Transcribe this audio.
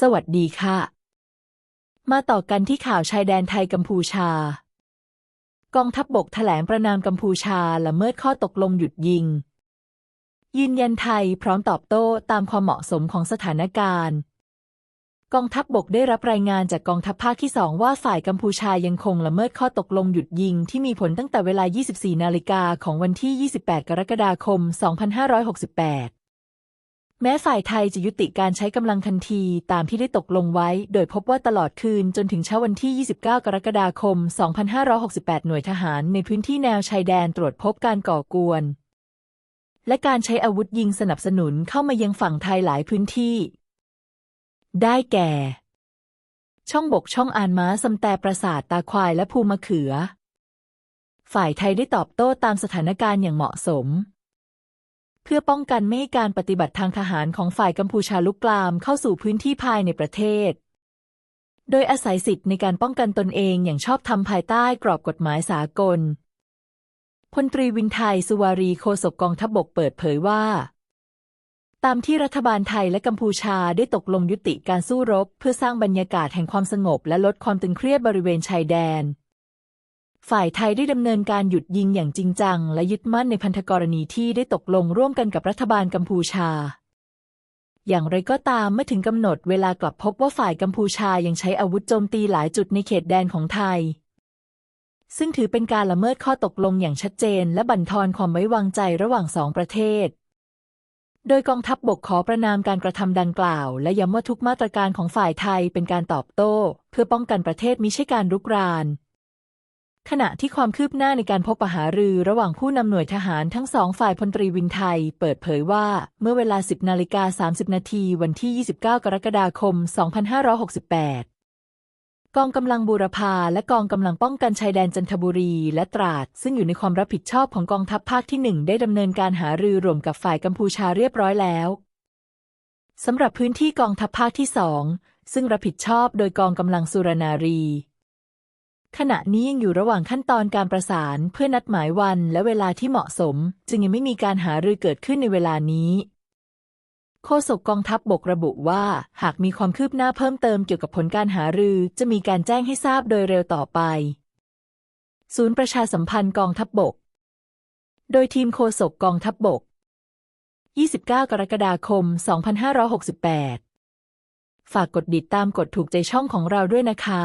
สวัสดีค่ะ มาต่อกันที่ข่าวชายแดนไทยกัมพูชา กองทัพบบกแถลงประนามกัมพูชาละเมิดข้อตกลงหยุดยิง ยืนยันไทยพร้อมตอบโต้ตามความเหมาะสมของสถานการณ์ กองทัพบบกได้รับรายงานจากกองทัพภาคที่สองว่าฝ่ายกัมพูชายังคงละเมิดข้อตกลงหยุดยิงที่มีผลตั้งแต่เวลา 24 นาฬิกาของวันที่ 28 กรกฎาคม 2568 แม้ฝ่ายไทยจะยุติการใช้กำลังทันทีตามที่ได้ตกลงไว้ โดยพบว่าตลอดคืนจนถึงเช้าวันที่ 29 กรกฎาคม 2568 หน่วยทหารในพื้นที่แนวชายแดนตรวจพบการก่อกวน และการใช้อาวุธยิงสนับสนุนเข้ามายังฝั่งไทยหลายพื้นที่ ได้แก่ ช่องบกช่องอานม้าสำแต่ปราสาทตาควายและภูมะเขือ ฝ่ายไทยได้ตอบโต้ตามสถานการณ์อย่างเหมาะสม เพื่อป้องกันไม่ให้การปฏิบัติทางทหารของฝ่ายกัมพูชาลุกลามเข้าสู่พื้นที่ภายในประเทศ โดยอาศัยสิทธิ์ในการป้องกันตนเองอย่างชอบธรรมภายใต้กรอบกฎหมายสากล พลตรีวินไทย สุวารีโฆษกกองทัพบบกเปิดเผยว่า ตามที่รัฐบาลไทยและกัมพูชาได้ตกลงยุติการสู้รบ เพื่อสร้างบรรยากาศแห่งความสงบและลดความตึงเครียดบริเวณชายแดน ฝ่ายไทยได้ดำเนินการหยุดยิงอย่างจริงจัง และยึดมั่นในพันธกรณีที่ได้ตกลงร่วมกันกับรัฐบาลกัมพูชา อย่างไรก็ตามเมื่อถึงกำหนดเวลากลับพบว่าฝ่ายกัมพูชายังใช้อาวุธโจมตีหลายจุดในเขตแดนของไทย ซึ่งถือเป็นการละเมิดข้อตกลงอย่างชัดเจน และบั่นทอนความไว้วางใจระหว่างสองประเทศ โดยกองทัพบบกขอประนามการกระทำดังกล่าว และย้ำว่าทุกมาตรการของฝ่ายไทยเป็นการตอบโต้ เพื่อป้องกันประเทศมิใช่การรุกราน ขณะที่ความคืบหน้าในการพบปะหารือระหว่างผู้นำหน่วยทหารทั้งสองฝ่ายพลตรีวินไทย เปิดเผยว่าเมื่อเวลา 10นาฬิกา30 นาทีวันที่ 29 กรกฎาคม 2568 กองกำลังบูรพาและกองกำลังป้องกันชายแดนจันทบุรีและตราด ซึ่งอยู่ในความรับผิดชอบของกองทัพภาคที่หนึ่งได้ดำเนินการหารือรวมกับฝ่ายกัมพูชาเรียบร้อยแล้วสำหรับพื้นที่กองทัพภาคที่สองซึ่งรับผิดชอบโดยกองกำลังสุรนารี ขณะนี้ยังอยู่ระหว่างขั้นตอนการประสานเพื่อนัดหมายวันและเวลาที่เหมาะสม จึงยังไม่มีการหารือเกิดขึ้นในเวลานี้โฆษกกองทัพบบกระบุว่า หากมีความคืบหน้าเพิ่มเติมเกี่ยวกับผลการหารือจะมีการแจ้งให้ทราบโดยเร็วต่อไป ศูนย์ประชาสัมพันธ์กองทัพบบก โดยทีมโฆษกกองทัพบบก 29 กรกฎาคม 2568 ฝากกดติดตามกดถูกใจช่องของเราด้วยนะคะ